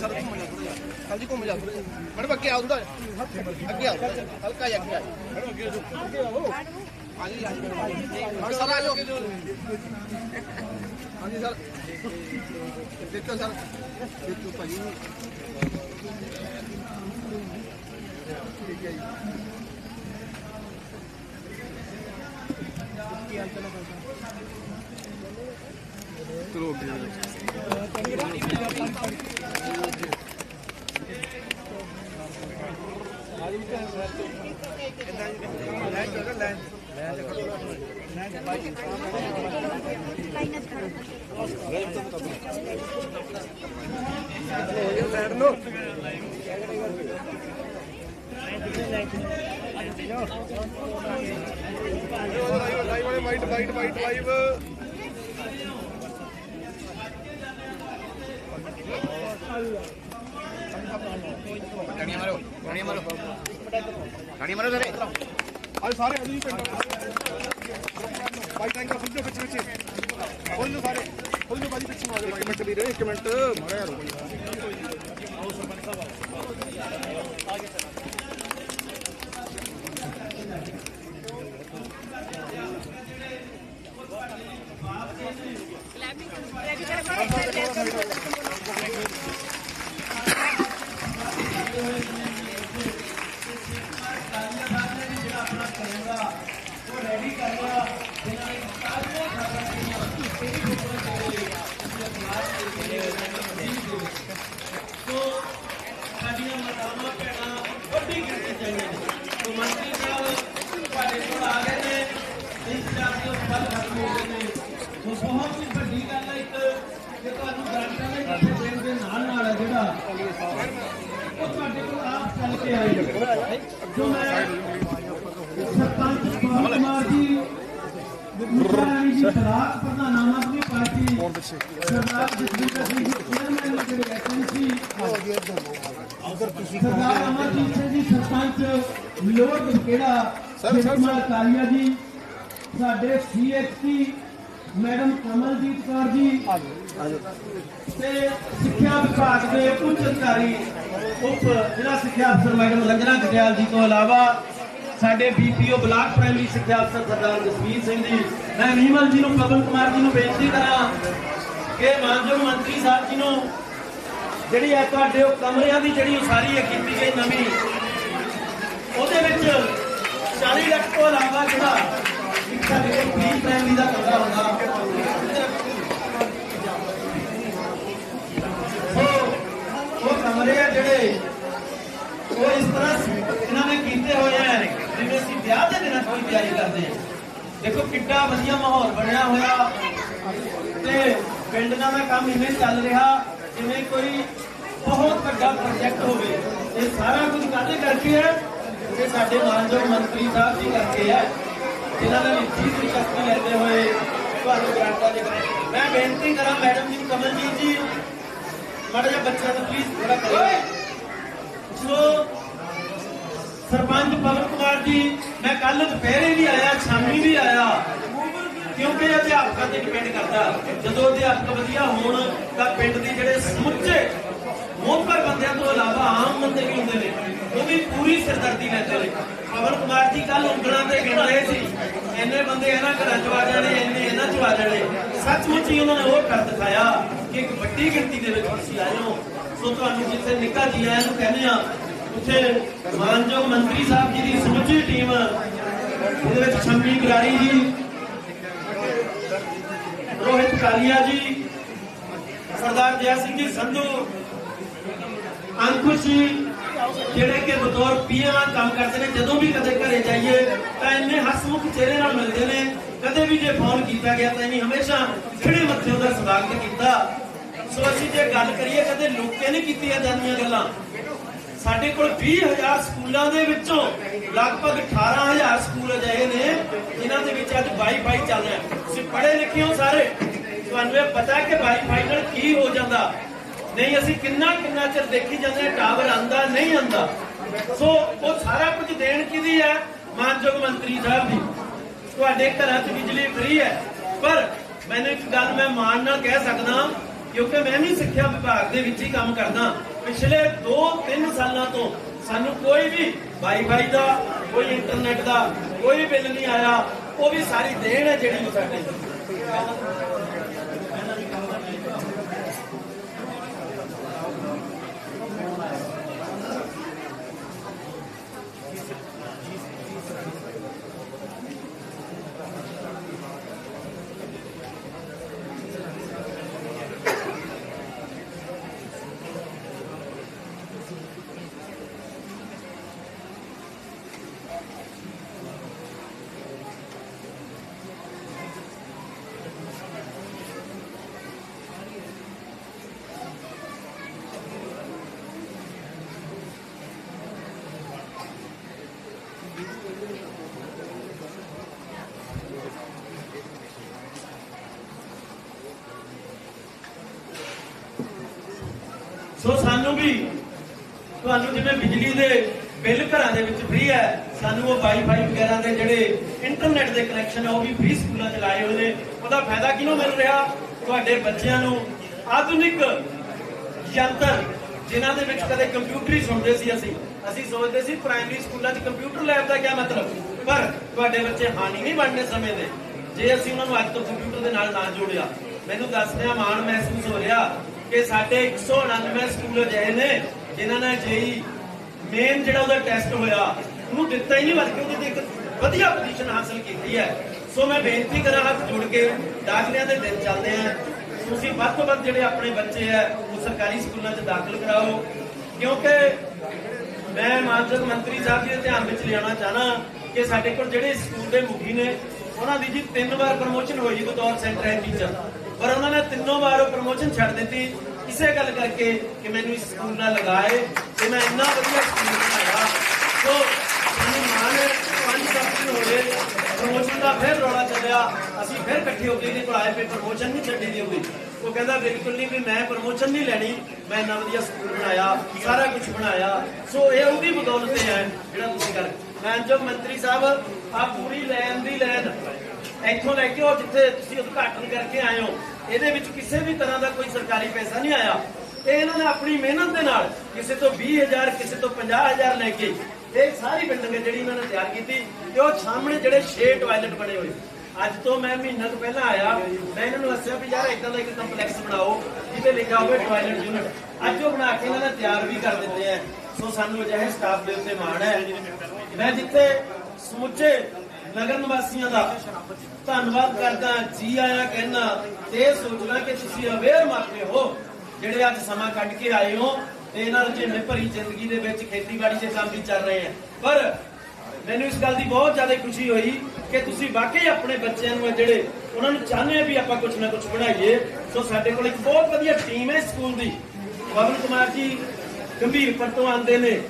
Sir ਘੁੰਮ ਜਾ ਥੋੜਾ ਹਾਂਜੀ ਘੁੰਮ ਜਾ ਥੋੜਾ ਮੈਡਮ ਅੱਗੇ ਆਉਂਦਾ ਅੱਗੇ ਆਓ ਹਲਕਾ ਜਿਹਾ। ਅੱਗੇ ਆਓ ਮੈਡਮ ਅੱਗੇ ਆਓ ਅੱਗੇ ਆਓ। ਹਾਂਜੀ ਹਾਂਜੀ। ਸਰ ਆ ਜਾਓ। ਹਾਂਜੀ, ਸਰ। ਦੇਖੋ ਸਰ। ਦੇਖੋ ਭਾਈ ਠੀਕ ਹੈ ਜੀ ਚਲੋ ਅੱਗੇ live white white white live ਗਾੜੀਆਂ ਮਾਰੋ ਗਾੜੀਆਂ ਮਾਰੋ ਗਾੜੀਆਂ ਮਾਰੋ ਜਰੇ ਅੱਜ ਸਾਰੇ ਅਜੇ ਪਿੰਡ ਬਾਈ ਟਾਈਮ ਦਾ ਫੁੱਲ ਵਿੱਚ ਵਿੱਚ ਫੁੱਲ ਸਾਰੇ। ਫੁੱਲ ਬਾਜੀ ਪਿੱਛੇ ਆ ਜਾਓ ਇੱਕ ਮਿੰਟ ਵੀਰੇ ਇੱਕ ਮਿੰਟ। ਮਾਰਿਆ ਰੋ ਸਾਡੀਆਂ ਉਹ ਤੁਹਾਡੇ ਕੋਲ ਆਪ ਚੱਲ ਕੇ ਆਏ ਜੋ ਮੈਂ ਸਰਪੰਚ ਪਵਨ ਕੁਮਾਰ ਜੀ ਮੁਖਰਾਣੀ ਜੀ ਸਲਾਹ ਪ੍ਰਧਾਨ ਆਮ ਆਦਮੀ ਪਾਰਟੀ ਸਰਦਾਰ ਜਸਵਿੰਦਰ ਸਿੰਘ ਜੀ ਚੇਅਰਮੈਨ ਜਿਹੜੇ ਐਸਐਨਸੀ ਸਰਦਾਰ ਅਮਰਜੀਤ ਸਿੰਘ ਜੀ ਸਰਪੰਚ ਲੋੜ ਕਿਹੜਾ ਸਰ ਕੁਮਾਰ ਕਾਲੀਆ ਜੀ ਸਾਡੇ ਸੀਐਚਸੀ ਮੈਡਮ ਕਮਲਜੀਤ ਕੌਰ ਜੀ ਤੇ ਸਿੱਖਿਆ ਵਿਭਾਗ ਦੇ ਉੱਚ ਅਧਿਕਾਰੀ, ਉਪ ਜ਼ਿਲ੍ਹਾ ਸਿੱਖਿਆ ਅਫਸਰ ਮੈਡਮ ਰੰਜਨਾ ਕਟਿਆਲ ਜੀ ਤੋਂ ਇਲਾਵਾ ਸਾਡੇ ਬੀਪੀਓ ਬਲਾਕ ਪ੍ਰਾਇਮਰੀ ਸਿੱਖਿਆ ਅਫਸਰ ਸਰਦਾਰ ਜਸਵੀਰ ਸਿੰਘ ਜੀ। ਮੈਂ ਮਹੀਮਲ ਜੀ ਨੂੰ, ਪਵਨ ਕੁਮਾਰ ਜੀ ਨੂੰ ਬੇਨਤੀ ਕਰਾਂ ਕਿ ਮਾਨਯੋਗ ਮੰਤਰੀ ਸਾਹਿਬ ਜੀ ਨੂੰ ਜਿਹੜੀ ਹੈ ਤੁਹਾਡੇ ਉਹ ਕਮਰਿਆਂ ਦੀ ਜਿਹੜੀ ਉਸਾਰੀ ਹੈ ਕੀਤੀ ਗਈ ਨਵੀਂ, ਉਹਦੇ ਵਿੱਚ 40 ਲੱਖ ਤੋਂ ਇਲਾਵਾ ਜਿਹੜਾ ਸਿੱਖਿਆ ਸਾਡੇ ਕੋਲ ਪ੍ਰੀ ਪ੍ਰਾਇਮਰੀ ਦਾ ਕਮਰਾ ਹੁੰਦਾ ਉਹ ਆ ਜਿਹੜੇ ਉਹ ਇਸ ਤਰ੍ਹਾਂ ਇਹਨਾਂ ਨੇ ਕੀਤੇ ਹੋਏ ਆ ਜਿਵੇਂ ਅਸੀਂ ਵਿਆਹ ਦੇ ਦਿਨਾਂ ਕੋਈ ਤਿਆਰੀ ਕਰਦੇ ਆ। ਦੇਖੋ ਕਿੱਡਾ ਵਧੀਆ ਮਾਹੌਲ ਬਣਿਆ ਹੋਇਆ। ਤੇ ਪਿੰਡ ਦਾ ਮੈਂ ਕੰਮ ਇਵੇਂ ਚੱਲ ਰਿਹਾ ਜਿਵੇਂ ਕੋਈ ਬਹੁਤ ਵੱਡਾ ਪ੍ਰੋਜੈਕਟ ਹੋਵੇ। ਇਹ ਸਾਰਾ ਕੁਝ ਕਾਹਦੇ ਕਰਕੇ ਹੈ ਇਹ ਸਾਡੇ ਮਾਨਯੋਗ ਮੰਤਰੀ ਸਾਹਿਬ ਜੀ ਕਰਕੇ ਹੈ ਜਿਨ੍ਹਾਂ ਨੇ ਨਿੱਜੀ ਦਿਲਚਸਪੀ ਲੈਂਦੇ ਹੋਏ ਤੁਹਾਨੂੰ ਗ੍ਰਾਂਟਾਂ ਦੇ ਮੈਂ ਬੇਨਤੀ ਕਰਾਂ ਮੈਡਮ ਜੀ, ਕਮਲਜੀਤ ਜੀ ਮਾੜਾ ਜਿਹਾ ਬੱਚਿਆਂ ਨੂੰ ਪਲੀਜ਼ ਥੋੜਾ ਕਰੋ ਸੋ, ਸਰਪੰਚ ਪਵਨ ਕੁਮਾਰ ਜੀ, ਮੈਂ ਕੱਲ ਦੁਪਹਿਰੇ ਵੀ ਆਇਆ, ਸ਼ਾਮੀ ਵੀ ਆਇਆ, ਕਿਉਂਕਿ ਅਧਿਆਪਕਾਂ ਤੇ ਡਿਪੈਂਡ ਕਰਦਾ। ਜਦੋਂ ਅਧਿਆਪਕ ਵਧੀਆ ਹੋਣ, ਤਾਂ ਪਿੰਡ ਦੇ ਜਿਹੜੇ ਸਮੁੱਚੇ ਮੋਹਤਰ ਬੰਦਿਆਂ ਤੋਂ ਇਲਾਵਾ ਆਮ ਬੰਦੇ ਵੀ ਹੁੰਦੇ ਨੇ, ਉਹ ਵੀ ਪੂਰੀ ਸਰਦਰਦੀ ਲੈਂਦੇ ਨੇ। ਪਵਨ ਕੁਮਾਰ ਜੀ ਕੱਲ ਉਂਗਲਾਂ ਤੇ ਗਿਣ ਰਹੇ ਸੀ। ਇੰਨੇ ਬੰਦੇ ਇਹਨਾਂ ਘਰਾਂ ਚ ਆ ਜਾਣੇ, ਇੰਨੇ ਇਹਨਾਂ ਚ ਆ ਜਾਣੇ। ਸੱਚਮੁੱਚ ਹੀ ਉਹਨਾਂ ਨੇ ਉਹ ਕਰ ਦਿਖਾਇਆ ਕਿ ਇੱਕ ਵੱਡੀ ਗਿਣਤੀ ਦੇ ਵਿੱਚ ਤੁਸੀਂ ਆਏ ਹੋ। ਸੋ ਤੁਹਾਨੂੰ ਜਿੱਥੇ ਨਿੱਕਾ ਜੀ ਆਇਆਂ ਨੂੰ ਕਹਿੰਦੇ ਆ ਉੱਥੇ ਮਾਨਯੋਗ ਮੰਤਰੀ ਸਾਹਿਬ ਜੀ ਦੀ ਸਮੁੱਚੀ ਟੀਮ ਉਹਦੇ ਵਿੱਚ ਸ਼ੰਮੀ ਗਰਾੜੀ ਜੀ, ਰੋਹਿਤ ਕਾਲੀਆ ਜੀ, ਸਰਦਾਰ ਜੈ ਸਿੰਘ ਜੀ, ਸੰਧੂ, ਅੰਕੁਸ਼ ਜੀ ਜਿਹੜੇ ਕਿ ਬਤੌਰ ਪੀਆ ਕੰਮ ਕਰਦੇ ਨੇ, ਜਦੋਂ ਵੀ ਕਦੇ ਘਰੇ ਜਾਈਏ ਤਾਂ ਇੰਨੇ ਹਸਮੁਖ ਚਿਹਰੇ ਨਾਲ ਮਿਲਦੇ ਨੇ। ਕਦੇ ਵੀ ਜੇ ਫੋਨ ਕੀਤਾ ਗਿਆ ਤਾਂ ਇਹਨੀ ਹਮੇਸ਼ਾ ਖੜੇ ਮੱਥੇ ਉਹਦਾ ਸਵਾਗਤ ਕੀਤਾ। ਸੋ ਅਸੀਂ ਜੇ ਗੱਲ ਕਰੀਏ, ਕਦੇ ਲੋਕੇ ਨਹੀਂ ਕੀਤੀਆਂ ਜਾਂਦੀਆਂ ਗੱਲਾਂ? ਸਾਡੇ ਕੋਲ 20000 ਸਕੂਲਾਂ ਦੇ ਵਿੱਚੋਂ ਲਗਭਗ 18000 ਸਕੂਲ ਅਜਿਹੇ ਨੇ, ਜਿਨ੍ਹਾਂ ਦੇ ਵਿੱਚ ਅੱਜ ਵਾਈਫਾਈ ਚੱਲ ਰਿਹਾ। ਤੁਸੀਂ ਪੜ੍ਹੇ ਲਿਖੇ ਹੋ ਸਾਰੇ? ਤੁਹਾਨੂੰ ਇਹ ਪਤਾ ਕਿ ਵਾਈਫਾਈ ਨਾਲ ਕੀ ਹੋ ਜਾਂਦਾ? ਨਹੀਂ, ਅਸੀਂ ਕਿੰਨਾ ਕਿੰਨਾ ਚਿਰ ਦੇਖੀ ਜਾਂਦੇ ਟਾਵਰ ਆਂਦਾ ਨਹੀਂ ਆਂਦਾ ਸੋ ਉਹ ਸਾਰਾ ਕੁਝ ਦੇਣ ਕਿਹਦੀ ਹੈ? ਮਾਨਯੋਗ ਮੰਤਰੀ ਸਾਹਿਬ ਦੀ। ਤੁਹਾਡੇ ਘਰਾਂ 'ਚ ਬਿਜਲੀ ਫ੍ਰੀ ਹੈ। ਪਰ ਮੈਨੂੰ ਇੱਕ ਗੱਲ ਮੈਂ ਮਾਣ ਨਾਲ ਕਹਿ ਸਕਦਾ ਕਿਉਂਕਿ ਮੈਂ ਵੀ ਸਿੱਖਿਆ ਵਿਭਾਗ ਦੇ ਵਿੱਚ ਹੀ ਕੰਮ ਕਰਦਾ ਪਿਛਲੇ 2-3 ਸਾਲਾਂ ਤੋਂ ਸਾਨੂੰ ਕੋਈ ਵੀ ਵਾਈਫਾਈ ਦਾ, ਕੋਈ ਇੰਟਰਨੈਟ ਦਾ, ਕੋਈ ਬਿੱਲ ਨਹੀਂ ਆਇਆ। ਉਹ ਵੀ ਸਾਰੀ ਦੇਣ ਹੈ ਜਿਹੜੀ ਉਹ ਸਾਡੇ ਸੋ ਸਾਨੂੰ ਵੀ ਤੁਹਾਨੂੰ ਜਿਵੇਂ ਬਿਜਲੀ ਦੇ ਬਿੱਲ ਘਰਾਂ ਦੇ ਵਿੱਚ ਫ੍ਰੀ ਹੈ, ਸਾਨੂੰ ਉਹ ਵਾਈਫਾਈ ਵਗੈਰਾ ਦੇ ਜਿਹੜੇ ਇੰਟਰਨੈਟ ਦੇ ਕਨੈਕਸ਼ਨ ਆ, ਉਹ ਵੀ ਫ੍ਰੀ ਸਕੂਲਾਂ 'ਚ ਲਾਏ ਹੋਏ ਨੇ। ਉਹਦਾ ਫਾਇਦਾ ਕਿਹਨੂੰ ਮਿਲ ਰਿਹਾ? ਤੁਹਾਡੇ ਬੱਚਿਆਂ ਨੂੰ ਆਧੁਨਿਕ ਯੰਤਰ, ਜਿਨ੍ਹਾਂ ਦੇ ਵਿੱਚ ਕਦੇ ਕੰਪਿਊਟਰ ਹੀ ਸੁਣਦੇ ਸੀ ਅਸੀਂ। ਅਸੀਂ ਸੋਚਦੇ ਸੀ ਪ੍ਰਾਇਮਰੀ ਸਕੂਲਾਂ 'ਚ ਕੰਪਿਊਟਰ ਲੈਬ ਦਾ ਕੀ ਮਤਲਬ? ਪਰ ਤੁਹਾਡੇ ਬੱਚੇ ਹਾਨੀ ਨਹੀਂ ਬਣਨੇ ਸਮੇਂ ਦੇ। ਜੇ ਅਸੀਂ ਉਹਨਾਂ ਨੂੰ ਅੱਜ ਤੋਂ ਕੰਪਿਊਟਰ ਦੇ ਨਾਲ ਨਾ ਜੋੜਿਆ, ਮੈਨੂੰ ਦੱਸਦਿਆਂ ਮਾਣ ਮਹਿਸੂਸ ਹੋ ਰਿਹਾ ਕਿ ਸਾਡੇ 199 ਸਕੂਲ ਅਜਿਹੇ ਨੇ ਜਿਨ੍ਹਾਂ ਨੇ ਜੇਈ ਮੇਨ ਜਿਹੜਾ ਉਹਦਾ ਟੈਸਟ ਹੋਇਆ, ਉਹਨੂੰ ਦਿੱਤਾ ਹੀ ਨਹੀਂ ਬਲਕਿ ਉਹਦੇ ਇੱਕ ਵਧੀਆ ਪੋਜੀਸ਼ਨ ਹਾਸਲ ਕੀਤੀ ਹੈ। ਸੋ ਮੈਂ ਬੇਨਤੀ ਕਰਾਂ ਹੱਥ ਜੋੜ ਕੇ, ਦਾਖਲਿਆਂ ਦੇ ਦਿਨ ਚੱਲਦੇ ਆ। ਤੁਸੀਂ ਵੱਧ ਤੋਂ ਵੱਧ ਜਿਹੜੇ ਆਪਣੇ ਬੱਚੇ ਆ, ਉਹ ਸਰਕਾਰੀ ਸਕੂਲਾਂ 'ਚ ਦਾਖਲ ਕਰਾਓ। ਕਿਉਂਕਿ ਮੈਂ ਮਾਨਯੋਗ ਮੰਤਰੀ ਸਾਹਿਬ ਜੀ ਦੇ ਧਿਆਨ ਵਿੱਚ ਲਿਆਉਣਾ ਚਾਹਨਾ ਕਿ ਸਾਡੇ ਕੋਲ ਜਿਹੜੇ ਸਕੂਲ ਦੇ ਮੁਖੀ ਨੇ, ਉਹਨਾਂ ਦੀ ਜੀ ਤਿੰਨ ਵਾਰ ਪ੍ਰਮੋਸ਼ਨ ਹੋਈ ਬਤੌਰ ਸੈਂਟਰ ਹੈਡ ਟੀਚਰ ਪਰ ਉਹਨਾਂ ਨੇ ਤਿੰਨੋਂ ਵਾਰ ਉਹ ਪ੍ਰਮੋਸ਼ਨ ਛੱਡ ਦਿੱਤੀ। ਇਸੇ ਗੱਲ ਕਰਕੇ ਕਿ ਮੈਨੂੰ ਇਸ ਸਕੂਲ ਨਾਲ ਲਗਾਏ ਤੇ ਮੈਂ ਇੰਨਾ ਵਧੀਆ ਸਕੂਲ ਬਣਾਇਆ। ਸੋ ਮੈਨੂੰ ਮਾਣ ਹੈ, ਪੰਜ ਸੱਤ ਹੋ ਗਏ ਪ੍ਰਮੋਸ਼ਨ ਦਾ ਫਿਰ ਰੌਲਾ ਚੱਲਿਆ। ਅਸੀਂ ਫਿਰ ਇਕੱਠੇ ਹੋ ਕੇ ਇਹਦੇ ਕੋਲ ਆਏ ਫਿਰ ਪ੍ਰਮੋਸ਼ਨ ਨਹੀਂ ਛੱਡੀ ਦੀ ਹੋਈ। ਉਹ ਕਹਿੰਦਾ, ਬਿਲਕੁਲ ਨਹੀਂ ਵੀ ਮੈਂ ਪ੍ਰਮੋਸ਼ਨ ਨਹੀਂ ਲੈਣੀ। ਮੈਂ ਇੰਨਾ ਵਧੀਆ ਸਕੂਲ ਬਣਾਇਆ, ਸਾਰਾ ਕੁਝ ਬਣਾਇਆ। ਸੋ ਇਹ ਉਹਦੀ ਬਦੌਲਤ ਹੈ ਜਿਹੜਾ ਤੁਸੀਂ ਕਰ ਮਾਨਯੋਗ ਮੰਤਰੀ ਸਾਹਿਬ ਆ ਪੂਰੀ ਲੈਨ ਦੀ ਲੈਨ ਇੱਥੋਂ ਲੈ ਕੇ ਉਹ ਜਿੱਥੇ ਤੁਸੀਂ ਉਦਘਾਟਨ ਕਰਕੇ ਆਏ ਹੋ। ਇਹਦੇ ਵਿੱਚ ਕਿਸੇ ਵੀ ਤਰ੍ਹਾਂ ਦਾ ਕੋਈ ਸਰਕਾਰੀ ਪੈਸਾ ਨਹੀਂ ਆਇਆ। ਇਹ ਇਹਨਾਂ ਨੇ ਆਪਣੀ ਮਿਹਨਤ ਦੇ ਨਾਲ ਕਿਸੇ ਤੋਂ 20000 ਕਿਸੇ ਤੋਂ 50000 ਲੈ ਕੇ ਇਹ ਸਾਰੀ ਬਿਲਡਿੰਗ ਜਿਹੜੀ ਇਹਨਾਂ ਨੇ ਤਿਆਰ ਕੀਤੀ ਤੇ ਉਹ ਸਾਹਮਣੇ ਜਿਹੜੇ 6 ਟਾਇਲਟ ਬਣੇ ਹੋਏ। ਅੱਜ ਤੋਂ ਮੈਂ ਮਹੀਨਾ ਤੋਂ ਪਹਿਲਾਂ ਆਇਆ। ਮੈਂ ਇਹਨਾਂ ਨੂੰ ਦੱਸਿਆ ਵੀ ਯਾਰ ਇਦਾਂ ਦਾ ਇੱਕ ਕੰਪਲੈਕਸ ਬਣਾਓ, ਜਿਹਦੇ ਲਿਖਿਆ ਹੋਵੇ ਟਾਇਲਟ ਯੂਨਿਟ ਅੱਜ ਉਹ ਬਣਾ ਕੇ ਇਹਨਾਂ ਨੇ ਤਿਆਰ ਵੀ ਕਰ ਦਿੱਤੇ ਆ ਸੋ ਸਾਨੂੰ ਅਜਿਹੇ ਸਟਾਫ ਦੇ ਉੱਤੇ ਮਾਣ ਹੈ ਮੈਂ ਜਿੱਥੇ ਸਮੁੱਚੇ ਨਗਰ ਨਿਵਾਸੀਆਂ ਦਾ ਧੰਨਵਾਦ ਕਰਦਾ, ਜੀ ਆਇਆਂ ਕਹਿਣਾ ਤੇ ਸੋਚਣਾ ਕਿ ਤੁਸੀਂ ਅਵੇਅਰ ਮਾਪੇ ਹੋ, ਜਿਹੜੇ ਅੱਜ ਸਮਾਂ ਕੱਢ ਕੇ ਆਏ ਹੋ ਤੇ ਇਹਨਾਂ ਰੁਝੇਵੇਂ ਭਰੀ ਜ਼ਿੰਦਗੀ ਦੇ ਵਿੱਚ ਖੇਤੀਬਾੜੀ ਦੇ ਕੰਮ ਵੀ ਚੱਲ ਰਹੇ ਆ। ਪਰ ਮੈਨੂੰ ਇਸ ਗੱਲ ਦੀ ਬਹੁਤ ਜ਼ਿਆਦਾ ਖੁਸ਼ੀ ਹੋਈ ਕਿ ਤੁਸੀਂ ਵਾਕਈ ਆਪਣੇ ਬੱਚਿਆਂ ਨੂੰ ਜਿਹੜੇ ਉਹਨਾਂ ਨੂੰ ਚਾਹੁੰਦੇ ਆ ਵੀ ਆਪਾਂ ਕੁਝ ਨਾ ਕੁਝ ਬਣਾਈਏ, ਸੋ ਸਾਡੇ ਕੋਲ ਇੱਕ ਬਹੁਤ ਵਧੀਆ ਟੀਮ ਹੈ ਸਕੂਲ ਦੀ। ਪਵਨ ਕੁਮਾਰ ਜੀ ਗੰਭੀਰ ਤੋਂ ਆਉਂਦੇ ਨੇ।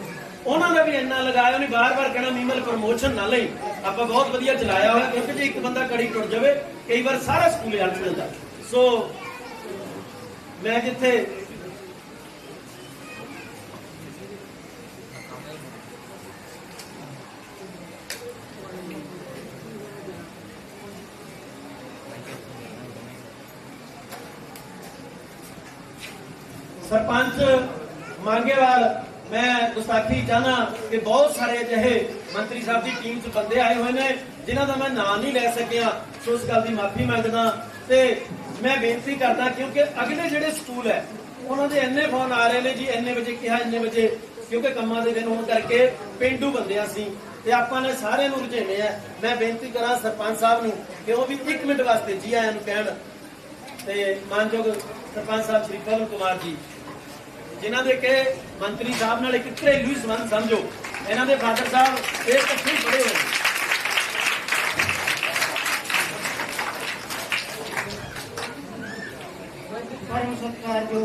ਉਹਨਾਂ ਦਾ ਵੀ ਇੰਨਾ ਲਗਾਇਆ, ਉਹਨੇ ਬਾਰ-ਬਾਰ ਕਹਿਣਾ ਮੀਮਲ ਪ੍ਰਮੋਸ਼ਨ ਨਾ ਲਈ। ਆਪਾਂ ਬਹੁਤ ਵਧੀਆ ਚਲਾਇਆ ਹੋਇਆ ਕਿਉਂਕਿ ਜੇ ਇੱਕ ਬੰਦਾ ਕੜੀ ਟੁੱਟ ਜਾਵੇ, ਕਈ ਵਾਰ ਸਾਰਾ ਸਕੂਲ ਹੀ ਹੱਥ ਜਾਂਦਾ। ਸੋ ਮੈਂ ਜਿੱਥੇ ਸਰਪੰਚ ਮੰਗੇਵਾਲ ਮੈਂ ਗੁਸਤਾਖੀ ਚਾਹਨਾ ਕਿ ਬਹੁਤ ਸਾਰੇ ਅਜਿਹੇ ਮੰਤਰੀ ਸਾਹਿਬ ਦੀ ਟੀਮ 'ਚ ਬੰਦੇ ਆਏ ਹੋਏ ਨੇ, ਜਿਨ੍ਹਾਂ ਦਾ ਮੈਂ ਨਾਂ ਨਹੀਂ ਲੈ ਸਕਿਆ। ਸੋ ਉਸ ਗੱਲ ਦੀ ਮਾਫੀ ਮੰਗਦਾ ਤੇ ਮੈਂ ਬੇਨਤੀ ਕਰਦਾ ਕਿਉਂਕਿ ਅਗਲੇ ਜਿਹੜੇ ਸਕੂਲ ਹੈ, ਉਹਨਾਂ ਦੇ ਇੰਨੇ ਫੋਨ ਆ ਰਹੇ ਨੇ ਜੀ, ਇੰਨੇ ਵਜੇ ਕਿਹਾ, ਇੰਨੇ ਵਜੇ, ਕਿਉਂਕਿ ਕੰਮਾਂ ਦੇ ਦਿਨ ਹੋਣ ਕਰਕੇ ਪਿੰਡੂ ਬੰਦੇ ਅਸੀਂ ਤੇ ਆਪਾਂ ਨੇ ਸਾਰਿਆਂ ਨੂੰ ਰੁਝੇਵੇਂ ਆ। ਮੈਂ ਬੇਨਤੀ ਕਰਾਂ ਸਰਪੰਚ ਸਾਹਿਬ ਨੂੰ ਕਿ ਉਹ ਵੀ 1 ਮਿੰਟ ਵਾਸਤੇ ਜੀ ਆਇਆਂ ਨੂੰ ਕਹਿਣ। ਤੇ ਮਾਨਯੋਗ ਸਰਪੰਚ ਸਾਹਿਬ ਸ਼੍ਰੀ ਪਵਨ ਕੁਮਾਰ ਜੀ ਜਿਨ੍ਹਾਂ ਦੇ ਕਿ ਮੰਤਰੀ ਸਾਹਿਬ ਨਾਲ ਇੱਕ ਘਰੇਲੂ ਸੰਬੰਧ ਸਮਝੋ? ਇਹਨਾਂ ਦੇ ਫਾਦਰ ਸਾਹਿਬ ਇਹ ਇਕੱਠੇ ਹੀ ਹੋਏ ਪਰਮ ਸਤਿਕਾਰ ਜੋ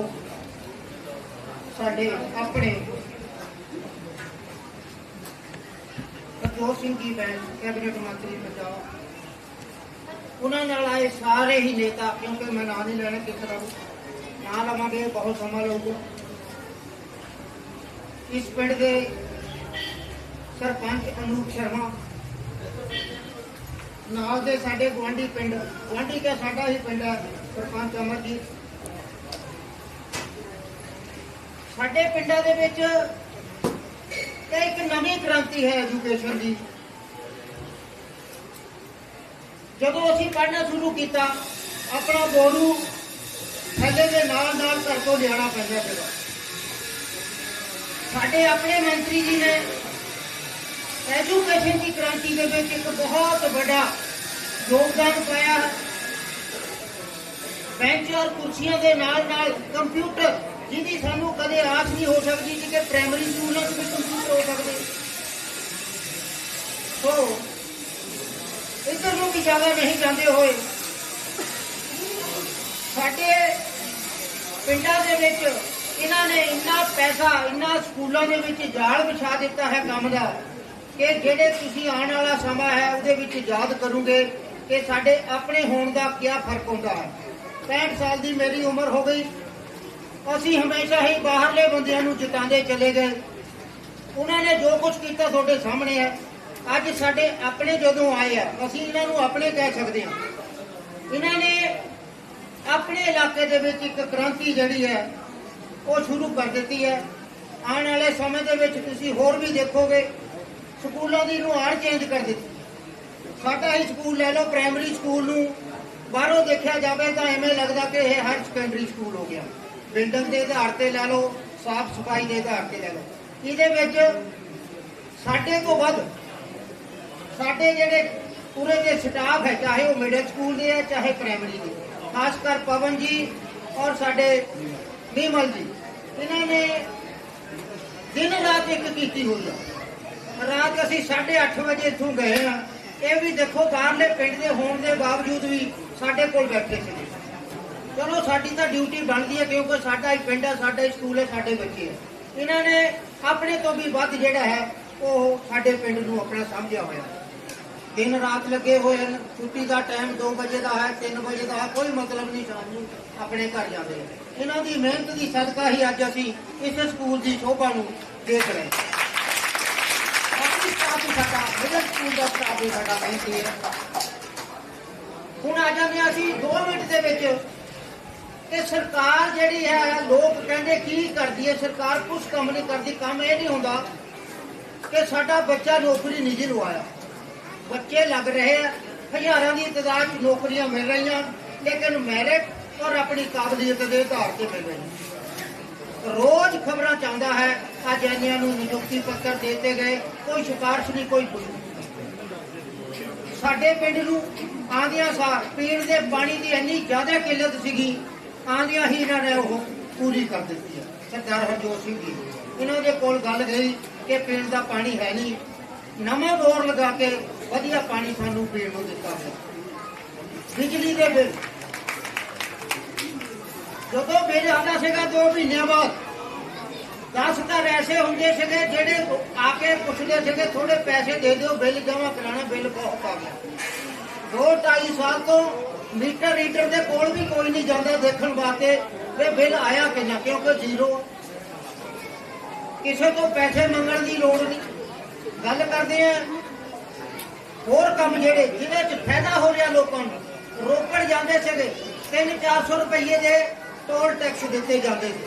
ਸਾਡੇ ਆਪਣੇ ਪ੍ਰਜੋਤ ਸਿੰਘ ਜੀ ਬੈਂਸ, ਕੈਬਨਿਟ ਮੰਤਰੀ ਪੰਜਾਬ, ਉਹਨਾਂ ਨਾਲ ਆਏ ਸਾਰੇ ਹੀ ਨੇਤਾ, ਕਿਉਂਕਿ ਮੈਂ ਨਾਂ ਨਹੀਂ ਲੈਣਾ ਕਿਸੇ ਦਾ ਵੀ। ਨਾਂ ਲਵਾਂਗੇ, ਬਹੁਤ ਸਮਾਂ ਲਊਗਾ। ਇਸ ਪਿੰਡ ਦੇ ਸਰਪੰਚ ਅਨੂਪ ਸ਼ਰਮਾ। ਨਾਲ ਦੇ ਸਾਡੇ ਗੁਆਂਢੀ ਪਿੰਡ, ਗੁਆਂਢੀ ਦਾ ਸਾਡਾ ਹੀ ਪਿੰਡ ਹੈ ਸਰਪੰਚ ਅਮਰਜੀਤ। ਸਾਡੇ ਪਿੰਡਾਂ ਦੇ ਵਿੱਚ ਇਹ ਇੱਕ ਨਵੀਂ ਕ੍ਰਾਂਤੀ ਹੈ ਐਜੂਕੇਸ਼ਨ ਦੀ। ਜਦੋਂ ਅਸੀਂ ਪੜ੍ਹਨਾ ਸ਼ੁਰੂ ਕੀਤਾ, ਆਪਣਾ ਬੋਰੂ ਥੱਲੇ ਦੇ ਨਾਲ ਨਾਲ ਘਰ ਤੋਂ ਲਿਆਣਾ ਪੈਂਦਾ ਸੀਗਾ। ਸਾਡੇ ਆਪਣੇ ਮੰਤਰੀ ਜੀ ਨੇ ਐਜੂਕੇਸ਼ਨ ਦੀ ਕ੍ਰਾਂਤੀ ਦੇ ਵਿੱਚ ਇੱਕ ਬਹੁਤ ਵੱਡਾ ਯੋਗਦਾਨ ਪਾਇਆ। ਬੈਂਚ ਔਰ ਕੁਰਸੀਆਂ ਦੇ ਨਾਲ ਨਾਲ ਕੰਪਿਊਟਰ, ਜਿਹਦੀ ਸਾਨੂੰ ਕਦੇ ਆਸ ਨਹੀਂ ਹੋ ਸਕਦੀ ਸੀ ਕਿ ਪ੍ਰਾਇਮਰੀ ਸਕੂਲਾਂ 'ਚ ਵੀ ਕੰਪਿਊਟਰ ਹੋ ਸਕਦੇ। ਸੋ, ਇੱਧਰ ਨੂੰ ਵੀ ਜ਼ਿਆਦਾ ਨਹੀਂ ਜਾਂਦੇ ਹੋਏ, ਸਾਡੇ ਪਿੰਡਾਂ ਦੇ ਵਿੱਚ ਇਹਨਾਂ ਨੇ ਇੰਨਾ ਪੈਸਾ, ਇੰਨਾ ਸਕੂਲਾਂ ਦੇ ਵਿੱਚ ਜਾਲ ਵਿਛਾ ਦਿੱਤਾ ਹੈ ਕੰਮ ਦਾ, ਕਿ ਜਿਹੜੇ ਤੁਸੀਂ ਆਉਣ ਵਾਲਾ ਸਮਾਂ ਹੈ ਉਹਦੇ ਵਿੱਚ ਯਾਦ ਕਰੋਗੇ ਕਿ ਸਾਡੇ ਆਪਣੇ ਹੋਣ ਦਾ ਕੀ ਫ਼ਰਕ ਹੁੰਦਾ ਹੈ। 65 ਸਾਲ ਦੀ ਮੇਰੀ ਉਮਰ ਹੋ ਗਈ। ਅਸੀਂ ਹਮੇਸ਼ਾ ਹੀ ਬਾਹਰਲੇ ਬੰਦਿਆਂ ਨੂੰ ਜਿਤਾਉਂਦੇ ਚਲੇ ਗਏ। ਉਹਨਾਂ ਨੇ ਜੋ ਕੁਝ ਕੀਤਾ ਤੁਹਾਡੇ ਸਾਹਮਣੇ ਹੈ। ਅੱਜ ਸਾਡੇ ਆਪਣੇ ਜਦੋਂ ਆਏ ਆ, ਅਸੀਂ ਇਹਨਾਂ ਨੂੰ ਆਪਣੇ ਕਹਿ ਸਕਦੇ ਹਾਂ। ਇਹਨਾਂ ਨੇ ਆਪਣੇ ਇਲਾਕੇ ਦੇ ਵਿੱਚ ਇੱਕ ਕ੍ਰਾਂਤੀ ਜਿਹੜੀ ਹੈ ਉਹ ਸ਼ੁਰੂ ਕਰ ਦਿੱਤੀ ਹੈ। ਆਉਣ ਵਾਲੇ ਸਮੇਂ ਦੇ ਵਿੱਚ ਤੁਸੀਂ ਹੋਰ ਵੀ ਦੇਖੋਗੇ, ਸਕੂਲਾਂ ਦੀ ਨੁਹਾਰ ਚੇਂਜ ਕਰ ਦਿੱਤੀ। ਸਾਡਾ ਹੀ ਸਕੂਲ ਲੈ ਲਓ ਪ੍ਰਾਇਮਰੀ ਸਕੂਲ ਨੂੰ ਬਾਹਰੋਂ ਦੇਖਿਆ ਜਾਵੇ ਤਾਂ ਐਵੇਂ ਲੱਗਦਾ ਕਿ ਇਹ ਹਾਇਰ ਸੈਕੰਡਰੀ ਸਕੂਲ ਹੋ ਗਿਆ। ਬਿਲਡਿੰਗ ਦੇ ਆਧਾਰ ਤੇ ਲੈ ਲਓ, ਸਾਫ਼ ਸਫ਼ਾਈ ਦੇ ਆਧਾਰ ਤੇ ਲੈ ਲਓ। ਇਹਦੇ ਵਿੱਚ ਸਾਡੇ ਤੋਂ ਵੱਧ ਸਾਡੇ ਜਿਹੜੇ ਪੂਰੇ ਦੇ ਸਟਾਫ ਹੈ, ਚਾਹੇ ਉਹ ਮਿਡਲ ਸਕੂਲ ਦੇ ਹੈ, ਚਾਹੇ ਪ੍ਰਾਇਮਰੀ ਦੇ। ਖਾਸ ਕਰ ਪਵਨ ਜੀ ਔਰ ਸਾਡੇ ਨਿਮਲ ਜੀ ਇਹਨਾਂ ਨੇ ਦਿਨ ਰਾਤ ਇੱਕ ਕੀਤੀ ਹੋਈ ਆ। ਰਾਤ ਅਸੀਂ 8:30 ਵਜੇ ਇੱਥੋਂ ਗਏ ਆ। ਇਹ ਵੀ ਦੇਖੋ, ਬਾਹਰਲੇ ਪਿੰਡ ਦੇ ਹੋਣ ਦੇ ਬਾਵਜੂਦ ਵੀ ਸਾਡੇ ਕੋਲ ਬੈਠੇ ਸੀ। ਚਲੋ, ਸਾਡੀ ਤਾਂ ਡਿਊਟੀ ਬਣਦੀ ਹੈ ਕਿਉਂਕਿ ਸਾਡਾ ਹੀ ਪਿੰਡ ਹੈ ਸਾਡਾ ਹੀ ਸਕੂਲ ਹੈ ਸਾਡੇ ਬੱਚੇ ਹੈ ਇਹਨਾਂ ਨੇ ਆਪਣੇ ਤੋਂ ਵੀ ਵੱਧ ਜਿਹੜਾ ਹੈ, ਉਹ ਸਾਡੇ ਪਿੰਡ ਨੂੰ ਆਪਣਾ ਸਮਝਿਆ ਹੋਇਆ। ਦਿਨ ਰਾਤ ਲੱਗੇ ਹੋਏ ਹਨ। ਛੁੱਟੀ ਦਾ ਟਾਈਮ 2 ਵਜੇ ਦਾ ਹੈ 3 ਵਜੇ ਦਾ ਹੈ, ਕੋਈ ਮਤਲਬ ਨਹੀਂ ਸ਼ਾਮ ਨੂੰ ਆਪਣੇ ਘਰ ਜਾਂਦੇ। ਇਹਨਾਂ ਦੀ ਮਿਹਨਤ ਦੀ ਸਦਕਾ ਹੀ ਅੱਜ ਅਸੀਂ ਇਸ ਸਕੂਲ ਦੀ ਸ਼ੋਭਾ ਨੂੰ ਦੇਖ ਰਹੇ ਹਾਂ। ਬਾਕੀ ਸਟਾਫ ਸਾਡਾ ਮਿਡਲ ਸਕੂਲ ਦਾ ਸਟਾਫ ਵੀ ਸਾਡਾ ਮਿਹਨਤੀ ਹੈ ਹੁਣ ਆ ਜਾਂਦੇ ਹਾਂ ਅਸੀਂ 2 ਮਿੰਟ ਦੇ ਵਿੱਚ। ਕਿ ਸਰਕਾਰ ਜਿਹੜੀ ਹੈ, ਲੋਕ ਕਹਿੰਦੇ ਕੀ ਕਰਦੀ ਹੈ, ਸਰਕਾਰ ਕੁਝ ਕੰਮ ਨਹੀਂ ਕਰਦੀ, ਕੰਮ ਇਹ ਨਹੀਂ ਹੁੰਦਾ ਕਿ ਸਾਡਾ ਬੱਚਾ ਨੌਕਰੀ ਨਹੀਂ ਜੀ ਲਵਾਇਆ। ਬੱਚੇ ਲੱਗ ਰਹੇ ਆ, ਹਜ਼ਾਰਾਂ ਦੀ ਤਦਾਦ ਨੌਕਰੀਆਂ ਮਿਲ ਰਹੀਆਂ, ਲੇਕਿਨ ਮੈਰਿਟ ਔਰ ਆਪਣੀ ਕਾਬਲੀਅਤ ਦੇ ਆਧਾਰ ਤੇ ਮਿਲ ਰਹੀਆਂ ਰੋਜ਼ ਖਬਰਾਂ ਚਾਹੁੰਦਾ ਹੈ, ਅੱਜ ਇੰਨਿਆਂ ਨੂੰ ਨਿਯੁਕਤੀ ਪੱਤਰ ਦੇ ਦਿੱਤੇ ਗਏ, ਕੋਈ ਸਿਫਾਰਿਸ਼ ਨਹੀਂ, ਕੋਈ ਕੁਝ ਸਾਡੇ ਪਿੰਡ ਨੂੰ ਆਂਦਿਆਂ ਸਾਰ ਪੀਣ ਦੇ ਪਾਣੀ ਦੀ ਇੰਨੀ ਜ਼ਿਆਦਾ ਕਿੱਲਤ ਸੀਗੀ ਆਂਦਿਆਂ ਹੀ ਇਹਨਾਂ ਨੇ ਉਹ ਪੂਰੀ ਕਰ ਦਿੱਤੀ ਹੈ। ਸਰਦਾਰ ਹਰਜੋਤ ਸਿੰਘ ਜੀ, ਇਹਨਾਂ ਦੇ ਕੋਲ ਗੱਲ ਗਈ ਕਿ ਪੀਣ ਦਾ ਪਾਣੀ ਹੈ ਨਹੀਂ। ਨਵਾਂ ਬੋਰ ਲਗਾ ਕੇ ਵਧੀਆ ਪਾਣੀ ਸਾਨੂੰ ਪੀਣ ਨੂੰ ਦਿੱਤਾ ਹੈ ਬਿਜਲੀ ਦੇ ਬਿੱਲ ਜਦੋਂ ਬਿੱਲ ਆਉਂਦਾ ਸੀਗਾ 2 ਮਹੀਨਿਆਂ ਬਾਅਦ 10 ਘਰ ਐਸੇ ਹੁੰਦੇ ਸੀਗੇ ਜਿਹੜੇ ਆ ਕੇ ਪੁੱਛਦੇ ਸੀਗੇ ਥੋੜੇ ਪੈਸੇ ਦੇ ਦਿਓ, ਬਿੱਲ ਜਮ੍ਹਾਂ ਕਰਾਣਾ ਬਿੱਲ ਬਹੁਤ ਆ ਗਿਆ। ਦੋ ਢਾਈ ਸਾਲ ਤੋਂ ਮੀਟਰ ਰੀਡਰ ਦੇ ਕੋਲ ਵੀ ਕੋਈ ਨਹੀਂ ਜਾਂਦਾ ਦੇਖਣ ਵਾਸਤੇ ਵੀ ਬਿੱਲ ਆਇਆ ਕਿੰਨਾ, ਕਿਉਂਕਿ ਜ਼ੀਰੋ ਕਿਸੇ ਤੋਂ ਪੈਸੇ ਮੰਗਣ ਦੀ ਲੋੜ ਨਹੀਂ। ਗੱਲ ਕਰਦੇ ਆ, ਹੋਰ ਕੰਮ ਜਿਹੜੇ ਜਿਹਦੇ ਚ ਫਾਇਦਾ ਹੋ ਰਿਹਾ ਲੋਕਾਂ ਨੂੰ ਰੋਪੜ ਜਾਂਦੇ ਸੀਗੇ 3-400 ਰੁਪਏ ਦੇ ਟੋਲ ਟੈਕਸ ਦਿੱਤੇ ਜਾਂਦੇ ਸੀ।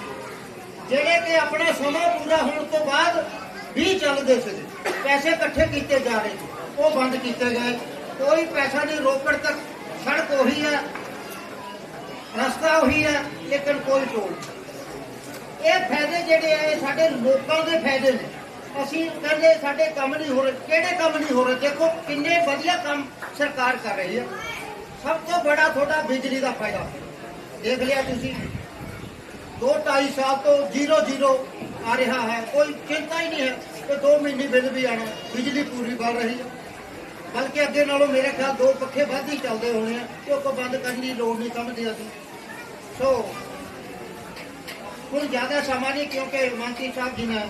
ਜਿਹੜੇ ਕਿ ਆਪਣਾ ਸਮਾਂ ਪੂਰਾ ਹੋਣ ਤੋਂ ਬਾਅਦ ਵੀ ਚੱਲਦੇ ਸੀ। ਪੈਸੇ ਇਕੱਠੇ ਕੀਤੇ ਜਾ ਰਹੇ ਸੀ। ਉਹ ਬੰਦ ਕੀਤੇ ਗਏ। ਕੋਈ ਪੈਸਾ ਨਹੀਂ, ਰੋਪੜ ਤੱਕ ਸੜਕ ਉਹੀ ਹੈ। ਰਸਤਾ ਉਹੀ ਹੈ, ਲੇਕਿਨ ਕੋਈ ਟੋਲ ਨਹੀਂ। ਇਹ ਫਾਇਦੇ ਜਿਹੜੇ ਆ, ਇਹ ਸਾਡੇ ਲੋਕਾਂ ਦੇ ਫਾਇਦੇ ਨੇ। ਅਸੀਂ ਕਹਿੰਦੇ ਸਾਡੇ ਕੰਮ ਨਹੀਂ ਹੋ ਰਹੇ। ਕਿਹੜੇ ਕੰਮ ਨਹੀਂ ਹੋ ਰਹੇ? ਦੇਖੋ ਕਿੰਨੇ ਵਧੀਆ ਕੰਮ ਸਰਕਾਰ ਕਰ ਰਹੀ ਹੈ। ਸਭ ਤੋਂ ਬੜਾ ਤੁਹਾਡਾ ਬਿਜਲੀ ਦਾ ਫਾਇਦਾ। ਦੇਖ ਲਿਆ ਤੁਸੀਂ। ਦੋ ਢਾਈ ਸਾਲ ਤੋਂ ਜ਼ੀਰੋ ਜ਼ੀਰੋ ਆ ਰਿਹਾ ਹੈ। ਕੋਈ ਚਿੰਤਾ ਹੀ ਨਹੀਂ ਹੈ ਕਿ 2 ਮਹੀਨੇ ਬਿੱਲ ਵੀ ਆਣਾ ਬਿਜਲੀ ਪੂਰੀ ਬਣ ਰਹੀ ਹੈ। ਬਲਕਿ ਅੱਗੇ ਨਾਲੋਂ ਮੇਰੇ ਖਿਆਲ ਦੋ ਪੱਖੇ ਵੱਧ ਹੀ ਚੱਲਦੇ ਹੋਣੇ ਆ, ਕਿ ਉਹ ਕੋ ਬੰਦ ਕਰਨ ਦੀ ਲੋੜ ਨਹੀਂ ਸਮਝਦੇ ਅਸੀਂ। ਸੋ, ਹੁਣ ਜ਼ਿਆਦਾ ਸਮਾਂ ਨਹੀਂ, ਕਿਉਂਕਿ ਮੰਤਰੀ ਸਾਹਿਬ ਜੀ ਨੇ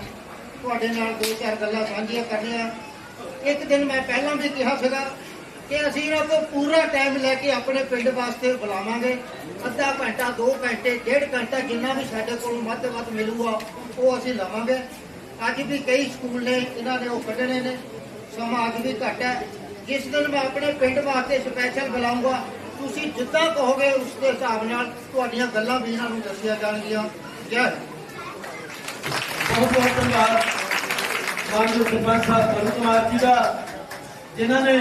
ਤੁਹਾਡੇ ਨਾਲ ਦੋ ਚਾਰ ਗੱਲਾਂ ਸਾਂਝੀਆਂ ਕਰਨੀਆਂ। ਇੱਕ ਦਿਨ ਮੈਂ ਪਹਿਲਾਂ ਵੀ ਕਿਹਾ ਸੀਗਾ ਕਿ ਅਸੀਂ ਇਹਨਾਂ ਤੋਂ ਪੂਰਾ ਟਾਈਮ ਲੈ ਕੇ ਆਪਣੇ ਪਿੰਡ ਵਾਸਤੇ ਬੁਲਾਵਾਂਗੇ। ਅੱਧਾ ਘੰਟਾ 2 ਘੰਟੇ, ਡੇਢ ਘੰਟਾ ਜਿੰਨਾ ਵੀ ਸਾਡੇ ਕੋਲੋਂ ਵੱਧ ਵੱਧ ਮਿਲੂਗਾ, ਉਹ ਅਸੀਂ ਲਵਾਂਗੇ। ਅੱਜ ਵੀ ਕਈ ਸਕੂਲ ਨੇ, ਇਹਨਾਂ ਨੇ ਉਹ ਕੱਢਣੇ ਨੇ। ਸਮਾਂ ਅੱਜ ਵੀ ਘੱਟ ਹੈ। ਜਿਸ ਦਿਨ ਮੈਂ ਆਪਣੇ ਪਿੰਡ ਵਾਸਤੇ ਸਪੈਸ਼ਲ ਬੁਲਾਉਂਗਾ ਤੁਸੀਂ ਜਿੱਦਾਂ ਕਹੋਗੇ ਉਸ ਦੇ ਹਿਸਾਬ ਨਾਲ ਤੁਹਾਡੀਆਂ ਗੱਲਾਂ ਵੀ ਇਹਨਾਂ ਨੂੰ ਦੱਸੀਆਂ ਜਾਣਗੀਆਂ। ਜੈ ਬਹੁਤ ਬਹੁਤ ਧੰਨਵਾਦ। ਮਾਨਯੋਗ ਸਰਪੰਚ ਸਾਹਿਬ ਤਰੁਣ ਕੁਮਾਰ ਜੀ ਦਾ, ਜਿਨ੍ਹਾਂ ਨੇ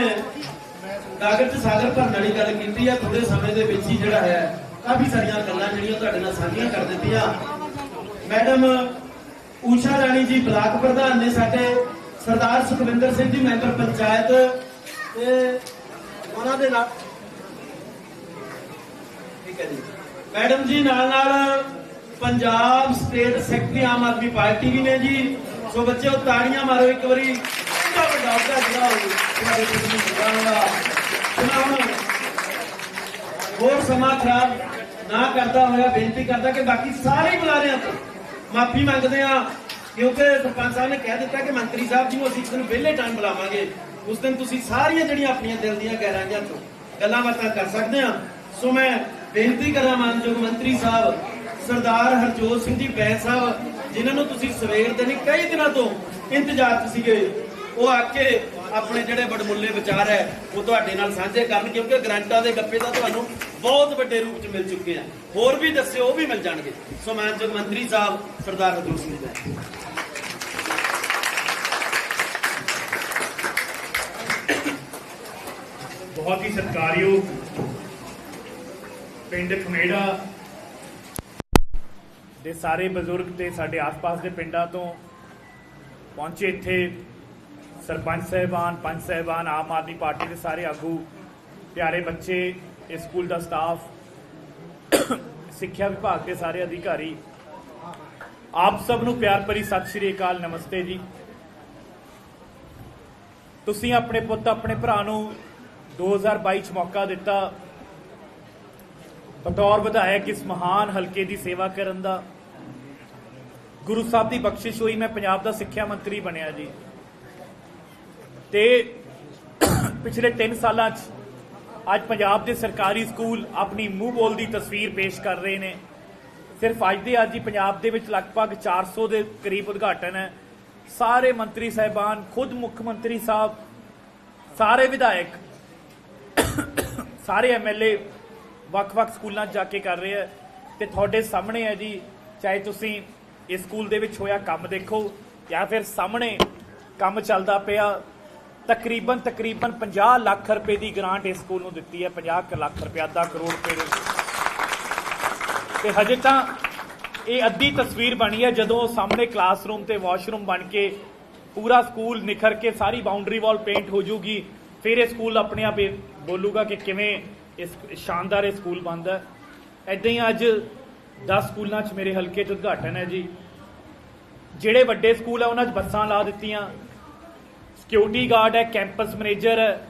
ਗਾਗਰ ਚ ਸਾਗਰ ਭਰਨ ਵਾਲੀ ਗੱਲ ਕੀਤੀ ਹੈ ਥੋੜੇ ਸਮੇਂ ਦੇ ਵਿੱਚ ਹੀ ਜਿਹੜਾ ਹੈ, ਕਾਫੀ ਸਾਰੀਆਂ ਗੱਲਾਂ ਜਿਹੜੀਆਂ ਤੁਹਾਡੇ ਨਾਲ ਸਾਂਝੀਆਂ ਕਰ ਦਿੱਤੀਆਂ। ਮੈਡਮ, ਊਸ਼ਾ ਰਾਣੀ ਜੀ ਬਲਾਕ ਪ੍ਰਧਾਨ ਨੇ ਸਾਡੇ ਸਰਦਾਰ ਸੁਖਵਿੰਦਰ ਸਿੰਘ ਜੀ, ਮੈਂਬਰ ਪੰਚਾਇਤ, ਤੇ ਉਹਨਾਂ ਦੇ ਨਾਲ ਠੀਕ ਹੈ ਜੀ। ਮੈਡਮ ਜੀ ਨਾਲ ਨਾਲ Punjab state secretary Aam Aadmi party ਵੀ ਨੇ ਜੀ। ਸੋ ਬੱਚਿਓ, ਤਾੜੀਆਂ ਮਾਰੋ ਇੱਕ ਵਾਰੀ। ਇੰਨਾ ਵੱਡਾ ਜਿਹੜਾ ਉਹ ਤੁਹਾਡੇ ਪਿਛਲੀ ਹੋਰ ਸਮਾਂ ਖਰਾਬ ਨਾ ਕਰਦਾ ਹੋਇਆ, ਬੇਨਤੀ ਕਰਦਾ ਕਿ ਬਾਕੀ ਸਾਰੇ ਬੁਲਾਰਿਆਂ ਤੋਂ ਮਾਫੀ ਮੰਗਦੇ ਆ ਕਿਉਂਕਿ ਸਰਪੰਚ ਸਾਹਿਬ ਨੇ ਕਹਿ ਦਿੱਤਾ ਕਿ ਮੰਤਰੀ ਸਾਹਿਬ ਜੀ ਨੂੰ ਅਸੀਂ ਇੱਕ ਦਿਨ ਵਿਹਲੇ ਟਾਈਮ ਬੁਲਾਵਾਂਗੇ। ਉਸ ਦਿਨ ਤੁਸੀਂ ਸਾਰੀਆਂ ਜਿਹੜੀਆਂ ਆਪਣੀਆਂ ਦਿਲ ਦੀਆਂ ਗਹਿਰਾਈਆਂ ਤੋਂ ਗੱਲਾਂ ਬਾਤਾਂ ਕਰ ਸਕਦੇ ਆ ਸੋ ਮੈਂ ਬੇਨਤੀ ਕਰਾਂ ਮਾਨਯੋਗ ਮੰਤਰੀ ਸਾਹਿਬ, ਸਰਦਾਰ ਹਰਜੋਤ ਸਿੰਘ ਜੀ ਬੈਂਸ ਸਾਹਿਬ, ਜਿਨ੍ਹਾਂ ਨੂੰ ਤੁਸੀਂ ਸਵੇਰ ਦੇ ਨਹੀਂ, ਕਈ ਦਿਨਾਂ ਤੋਂ ਇੰਤਜ਼ਾਰ ਸੀਗੇ, ਉਹ ਆ ਕੇ ਆਪਣੇ ਜਿਹੜੇ ਬੜਮੁੱਲੇ ਵਿਚਾਰ ਹੈ, ਉਹ ਤੁਹਾਡੇ ਨਾਲ ਸਾਂਝੇ ਕਰਨ, ਕਿਉਂਕਿ ਗਰੰਟਾਂ ਦੇ ਗੱਪੇ ਤਾਂ ਤੁਹਾਨੂੰ ਬਹੁਤ ਵੱਡੇ ਰੂਪ 'ਚ ਮਿਲ ਚੁੱਕੇ ਆ। ਹੋਰ ਵੀ ਦੱਸਿਓ, ਉਹ ਵੀ ਮਿਲ ਜਾਣਗੇ। ਸੋ ਮਾਨਯੋਗ ਮੰਤਰੀ ਸਾਹਿਬ, ਸਰਦਾਰ ਹਰਜੋਤ ਸਿੰਘ ਜੀ ਬਹੁਤ ਹੀ ਸਤਿਕਾਰਯੋਗ ਪਿੰਡ ਖਮੇੜਾ ਦੇ ਸਾਰੇ ਬਜ਼ੁਰਗ ਤੇ ਸਾਡੇ ਆਸ-ਪਾਸ ਦੇ ਪਿੰਡਾਂ ਤੋਂ ਪਹੁੰਚੇ ਇੱਥੇ ਸਰਪੰਚ ਸਾਹਿਬਾਨ, ਪੰਚ ਸਾਹਿਬਾਨ, ਆਮ ਆਦਮੀ ਪਾਰਟੀ ਦੇ ਸਾਰੇ ਆਗੂ, ਪਿਆਰੇ ਬੱਚੇ ਇਸ ਸਕੂਲ ਦਾ ਸਟਾਫ, ਸਿੱਖਿਆ ਵਿਭਾਗ ਦੇ ਸਾਰੇ ਅਧਿਕਾਰੀ, ਆਪ ਸਭ ਨੂੰ ਪਿਆਰ ਭਰੀ ਸਤਿ ਸ਼੍ਰੀ ਅਕਾਲ, ਨਮਸਤੇ ਜੀ। ਤੁਸੀਂ ਆਪਣੇ ਪੁੱਤ, ਆਪਣੇ ਭਰਾ ਨੂੰ 2022 ਚ ਮੌਕਾ ਦਿੱਤਾ। ਬਤੌਰ ਵਿਧਾਇਕ ਇਸ ਮਹਾਨ ਹਲਕੇ ਦੀ ਸੇਵਾ ਕਰਨ ਦਾ। ਗੁਰੂ ਸਾਹਿਬ ਦੀ ਬਖਸ਼ਿਸ਼ ਹੋਈ, ਮੈਂ ਪੰਜਾਬ ਦਾ ਸਿੱਖਿਆ ਮੰਤਰੀ ਬਣਿਆ ਜੀ। ਤੇ ਪਿਛਲੇ 3 ਸਾਲਾਂ 'ਚ ਅੱਜ ਪੰਜਾਬ ਦੇ ਸਰਕਾਰੀ ਸਕੂਲ ਆਪਣੀ ਮੂੰਹ ਬੋਲ ਦੀ ਤਸਵੀਰ ਪੇਸ਼ ਕਰ ਰਹੇ ਨੇ। ਸਿਰਫ ਅੱਜ ਦੇ ਅੱਜ ਹੀ ਪੰਜਾਬ ਦੇ ਵਿੱਚ ਲਗਭਗ 400 ਦੇ ਕਰੀਬ ਉਦਘਾਟਨ ਹੈ। ਸਾਰੇ ਮੰਤਰੀ ਸਾਹਿਬਾਨ, ਖੁਦ ਮੁੱਖ ਮੰਤਰੀ ਸਾਹਿਬ, ਸਾਰੇ ਵਿਧਾਇਕ, ਸਾਰੇ ਐਮਐਲਏ ਵੱਖ-ਵੱਖ ਸਕੂਲਾਂ 'ਚ ਜਾ ਕੇ ਕਰ ਰਹੇ ਹੈ ਤੇ ਤੁਹਾਡੇ ਸਾਹਮਣੇ ਹੈ ਜੀ, ਚਾਹੇ ਤੁਸੀਂ ਇਸ ਸਕੂਲ ਦੇ ਵਿੱਚ ਹੋਇਆ ਕੰਮ ਦੇਖੋ ਜਾਂ ਫਿਰ ਸਾਹਮਣੇ ਕੰਮ ਚੱਲਦਾ ਪਿਆ ਤਕਰੀਬਨ ਤਕਰੀਬਨ 50 ਲੱਖ ਰੁਪਏ ਦੀ ਗ੍ਰਾਂਟ ਇਸ ਸਕੂਲ ਨੂੰ ਦਿੱਤੀ ਹੈ 50 ਲੱਖ ਰੁਪਏ, ਅੱਧਾ ਕਰੋੜ ਰੁਪਏ ਦੇ ਤੇ ਹਜੇ ਤਾਂ ਇਹ ਅੱਧੀ ਤਸਵੀਰ ਬਣੀ ਹੈ, ਜਦੋਂ ਸਾਹਮਣੇ ਕਲਾਸਰੂਮ ਤੇ ਵਾਸ਼ਰੂਮ ਬਣ ਕੇ ਪੂਰਾ ਸਕੂਲ ਨਿਖਰ ਕੇ ਸਾਰੀ ਬਾਉਂਡਰੀ ਵਾਲ ਪੇਂਟ ਹੋ ਜੂਗੀ, ਫਿਰ ਇਹ ਸਕੂਲ ਆਪਣੇ ਆਪ ਬੋਲੂਗਾ ਕਿ ਕਿਵੇਂ ਇਸ ਸ਼ਾਨਦਾਰ ਇਹ ਸਕੂਲ ਬਣਦਾ ਹੈ। ਐਦਾਂ ਹੀ ਅੱਜ 10 ਸਕੂਲਾਂ 'ਚ ਮੇਰੇ ਹਲਕੇ 'ਚ ਉਦਘਾਟਨ ਹੈ ਜੀ। ਜਿਹੜੇ ਵੱਡੇ ਸਕੂਲ ਆ, ਉਹਨਾਂ 'ਚ ਬੱਸਾਂ ਲਾ ਦਿੱਤੀਆਂ। ਸਿਕਿਉਰਿਟੀ ਗਾਰਡ ਹੈ, ਕੈਂਪਸ ਮੈਨੇਜਰ ਹੈ,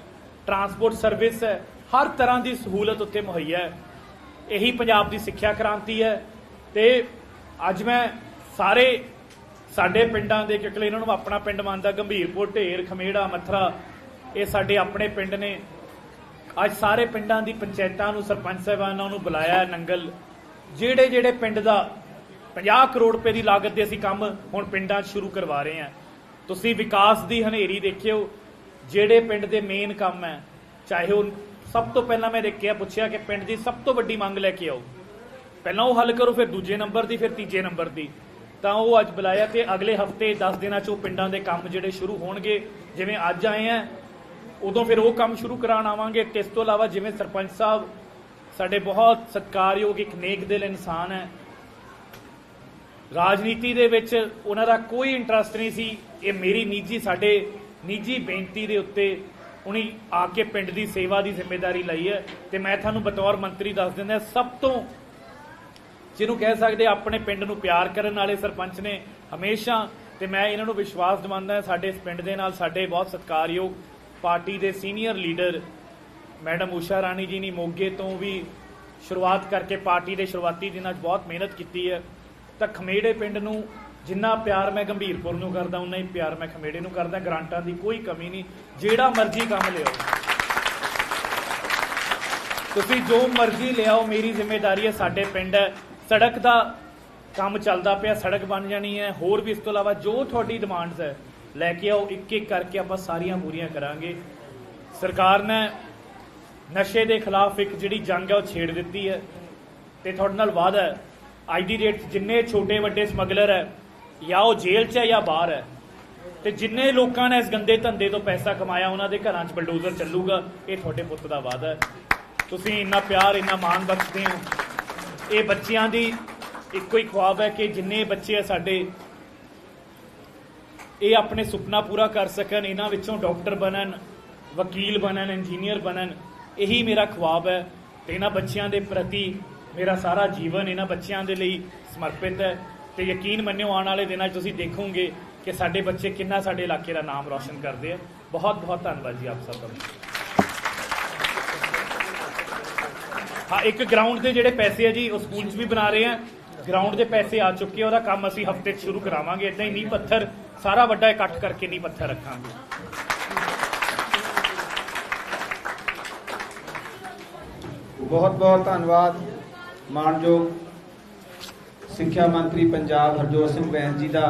ਟਰਾਂਸਪੋਰਟ ਸਰਵਿਸ ਹੈ, ਹਰ ਤਰ੍ਹਾਂ ਦੀ ਸਹੂਲਤ ਉੱਥੇ ਮੁਹੱਈਆ ਹੈ। ਇਹੀ ਪੰਜਾਬ ਦੀ ਸਿੱਖਿਆ ਕ੍ਰਾਂਤੀ ਹੈ ਤੇ ਅੱਜ ਮੈਂ ਸਾਰੇ ਸਾਡੇ ਪਿੰਡਾਂ ਦੇ ਕਿਕਲੇ ਇਹਨਾਂ ਨੂੰ ਆਪਣਾ ਪਿੰਡ ਮੰਨਦਾ, ਗੰਭੀਰਪੁਰ, ਢੇਰ, ਖਮੇੜਾ, ਮੱਥਰਾ, ਇਹ ਸਾਡੇ ਆਪਣੇ ਪਿੰਡ ਨੇ। ਅੱਜ ਸਾਰੇ ਪਿੰਡਾਂ ਦੀ ਪੰਚਾਇਤਾਂ ਨੂੰ, ਸਰਪੰਚ ਸਾਹਿਬਾਨਾਂ ਨੂੰ ਬੁਲਾਇਆ ਨੰਗਲ। ਜਿਹੜੇ ਜਿਹੜੇ ਪਿੰਡ ਦਾ 50 ਕਰੋੜ ਰੁਪਏ ਦੀ ਲਾਗਤ ਦੇ ਅਸੀਂ ਕੰਮ ਹੁਣ ਪਿੰਡਾਂ 'ਚ ਸ਼ੁਰੂ ਕਰਵਾ ਰਹੇ ਹਾਂ। ਤੁਸੀਂ ਵਿਕਾਸ ਦੀ ਹਨੇਰੀ ਦੇਖਿਓ, ਜਿਹੜੇ ਪਿੰਡ ਦੇ ਮੇਨ ਕੰਮ ਹੈ, ਚਾਹੇ ਉਹ ਸਭ ਤੋਂ ਪਹਿਲਾਂ ਮੈਂ ਦੇਖਿਆ, ਪੁੱਛਿਆ ਕਿ ਪਿੰਡ ਦੀ ਸਭ ਤੋਂ ਵੱਡੀ ਮੰਗ ਲੈ ਕੇ ਆਓ। ਪਹਿਲਾਂ ਉਹ ਹੱਲ ਕਰੋ, ਫਿਰ ਦੂਜੇ ਨੰਬਰ ਦੀ, ਫਿਰ ਤੀਜੇ ਨੰਬਰ ਦੀ। ਤਾਂ ਉਹ ਅੱਜ ਬੁਲਾਇਆ ਤੇ ਅਗਲੇ ਹਫ਼ਤੇ 10 ਦਿਨਾਂ 'ਚ ਉਹ ਪਿੰਡਾਂ ਦੇ ਕੰਮ ਜਿਹੜੇ ਸ਼ੁਰੂ ਹੋਣਗੇ, ਜਿਵੇਂ ਅੱਜ ਆਏ ਆ, ਉਦੋਂ ਫਿਰ ਉਹ ਕੰਮ ਸ਼ੁਰੂ ਕਰਾਉਣ ਆਵਾਂਗੇ। ਤੇ ਇਸ ਤੋਂ ਇਲਾਵਾ ਜਿਵੇਂ ਸਰਪੰਚ ਸਾਹਿਬ, ਸਾਡੇ ਬਹੁਤ ਸਤਿਕਾਰਯੋਗ ਇੱਕ ਨੇਕ ਦਿਲ ਇਨਸਾਨ ਹੈ ਰਾਜਨੀਤੀ ਦੇ ਵਿੱਚ ਉਹਨਾਂ ਦਾ ਕੋਈ ਇੰਟਰਸਟ ਨਹੀਂ ਸੀ। ਇਹ ਮੇਰੀ ਨਿੱਜੀ, ਸਾਡੇ ਨਿੱਜੀ ਬੇਨਤੀ ਦੇ ਉੱਤੇ ਉਹਨੇ ਆ ਕੇ ਪਿੰਡ ਦੀ ਸੇਵਾ ਦੀ ਜ਼ਿੰਮੇਵਾਰੀ ਲਈ ਹੈ ਤੇ ਮੈਂ ਤੁਹਾਨੂੰ ਬਤੌਰ ਮੰਤਰੀ ਦੱਸ ਦਿੰਦਾ, ਸਭ ਤੋਂ ਜਿਹਨੂੰ ਕਹਿ ਸਕਦੇ ਆਪਣੇ ਪਿੰਡ ਨੂੰ ਪਿਆਰ ਕਰਨ ਵਾਲੇ ਸਰਪੰਚ ਨੇ ਹਮੇਸ਼ਾ, ਤੇ ਮੈਂ ਇਹਨਾਂ ਨੂੰ ਵਿਸ਼ਵਾਸ ਦਿਵਾਉਂਦਾ ਸਾਡੇ ਇਸ ਪਿੰਡ ਦੇ ਨਾਲ ਸਾਡੇ ਬਹੁਤ ਸਤਿਕਾਰਯੋਗ ਪਾਰਟੀ ਦੇ senior leader madam Usha Rani ji ਨੇ ਮੋਗੇ ਤੋਂ ਵੀ ਸ਼ੁਰੂਆਤ ਕਰਕੇ ਪਾਰਟੀ ਦੇ ਸ਼ੁਰੂਆਤੀ ਦਿਨਾਂ 'ਚ ਬਹੁਤ ਮਿਹਨਤ ਕੀਤੀ ਹੈ। ਤਾਂ ਖਮੇੜੇ ਪਿੰਡ ਨੂੰ ਜਿੰਨਾ ਪਿਆਰ ਮੈਂ ਗੰਭੀਰਪੁਰ ਨੂੰ ਕਰਦਾ, ਉਨਾ ਹੀ ਪਿਆਰ ਮੈਂ ਖਮੇੜੇ ਨੂੰ ਕਰਦਾ। ਗਰਾਂਟਾਂ ਦੀ ਕੋਈ ਕਮੀ ਨਹੀਂ। ਜਿਹੜਾ ਮਰਜ਼ੀ ਕੰਮ ਲਿਓ ਤੁਸੀਂ ਜੋ ਮਰਜ਼ੀ ਲਿਆਓ, ਮੇਰੀ ਜ਼ਿੰਮੇਵਾਰੀ ਹੈ, ਸਾਡੇ ਪਿੰਡ ਹੈ। ਸੜਕ ਦਾ ਕੰਮ ਚੱਲਦਾ ਪਿਆ, ਸੜਕ ਬਣ ਜਾਣੀ ਹੈ। ਹੋਰ ਵੀ ਇਸ ਤੋਂ ਇਲਾਵਾ ਜੋ ਤੁਹਾਡੀ ਡਿਮਾਂਡਸ ਹੈ, ਲੈ ਕੇ ਆਓ। ਇੱਕ ਇੱਕ ਕਰਕੇ ਆਪਾਂ ਸਾਰੀਆਂ ਪੂਰੀਆਂ ਕਰਾਂਗੇ। ਸਰਕਾਰ ਨੇ ਨਸ਼ੇ ਦੇ ਖਿਲਾਫ ਇੱਕ ਜਿਹੜੀ ਜੰਗ ਹੈ, ਉਹ ਛੇੜ ਦਿੱਤੀ ਹੈ। ਤੇ ਤੁਹਾਡੇ ਨਾਲ ਵਾਅਦਾ ਹੈ ਅੱਜ ਦੀ ਡੇਟ 'ਚ ਜਿੰਨੇ ਛੋਟੇ ਵੱਡੇ ਸਮਗਲਰ ਹੈ, ਜਾਂ ਉਹ ਜੇਲ੍ਹ 'ਚ ਹੈ ਜਾਂ ਬਾਹਰ ਹੈ, ਤੇ ਜਿੰਨੇ ਲੋਕਾਂ ਨੇ ਇਸ ਗੰਦੇ ਧੰਦੇ ਤੋਂ ਪੈਸਾ ਕਮਾਇਆ, ਉਹਨਾਂ ਦੇ ਘਰਾਂ 'ਚ ਬਲਡੋਜ਼ਰ ਚੱਲੂਗਾ, ਇਹ ਤੁਹਾਡੇ ਪੁੱਤ ਦਾ ਵਾਅਦਾ ਹੈ। ਤੁਸੀਂ ਇੰਨਾ ਪਿਆਰ, ਇੰਨਾ ਮਾਣ ਬਖਸ਼ਦੇ ਹੋ। ਇਹ ਬੱਚਿਆਂ ਦੀ ਇੱਕੋ ਹੀ ਖੁਆਬ ਹੈ ਕਿ ਜਿੰਨੇ ਬੱਚੇ ਆ ਸਾਡੇ, ਇਹ ਆਪਣੇ ਸੁਪਨਾ ਪੂਰਾ ਕਰ ਸਕਣ, ਇਹਨਾਂ ਵਿੱਚੋਂ ਡਾਕਟਰ ਬਣਨ, ਵਕੀਲ ਬਣਨ, ਇੰਜੀਨੀਅਰ ਬਣਨ, ਇਹੀ ਮੇਰਾ ਖੁਆਬ ਹੈ। ਤੇ ਇਹਨਾਂ ਬੱਚਿਆਂ ਦੇ ਪ੍ਰਤੀ ਮੇਰਾ ਸਾਰਾ ਜੀਵਨ ਇਹਨਾਂ ਬੱਚਿਆਂ ਦੇ ਲਈ ਸਮਰਪਿਤ ਹੈ। ਤੇ ਯਕੀਨ ਮੰਨਿਓ, ਆਉਣ ਵਾਲੇ ਦਿਨਾਂ 'ਚ ਤੁਸੀਂ ਦੇਖੋਗੇ ਕਿ ਸਾਡੇ ਬੱਚੇ ਕਿੰਨਾ ਸਾਡੇ ਇਲਾਕੇ ਦਾ ਨਾਮ ਰੌਸ਼ਨ ਕਰਦੇ ਆ। ਬਹੁਤ ਬਹੁਤ ਧੰਨਵਾਦ ਜੀ ਆਪ ਸਭ ਦਾ। ਹਾਂ, ਇੱਕ ਗਰਾਊਂਡ ਦੇ ਜਿਹੜੇ ਪੈਸੇ ਆ ਜੀ, ਉਹ ਸਕੂਲ 'ਚ ਵੀ ਬਣਾ ਰਹੇ ਆ। ਗਰਾਊਂਡ ਦੇ ਪੈਸੇ ਆ ਚੁੱਕੇ ਆ, ਉਹਦਾ ਕੰਮ ਅਸੀਂ ਹਫ਼ਤੇ 'ਚ ਸ਼ੁਰੂ ਕਰਾਵਾਂਗੇ। ਇਦਾਂ ਹੀ ਨੀਂਹ ਪੱਥਰ ਸਾਰਾ ਵੱਡਾ ਇਕੱਠ ਕਰਕੇ ਨੀਂਹ ਪੱਥਰ ਰੱਖਾਂਗੇ। ਬਹੁਤ ਬਹੁਤ ਧੰਨਵਾਦ। ਮਾਨਯੋਗ ਸਿੱਖਿਆ ਮੰਤਰੀ ਪੰਜਾਬ ਹਰਜੋਤ ਸਿੰਘ ਬੈਂਸ ਜੀ ਦਾ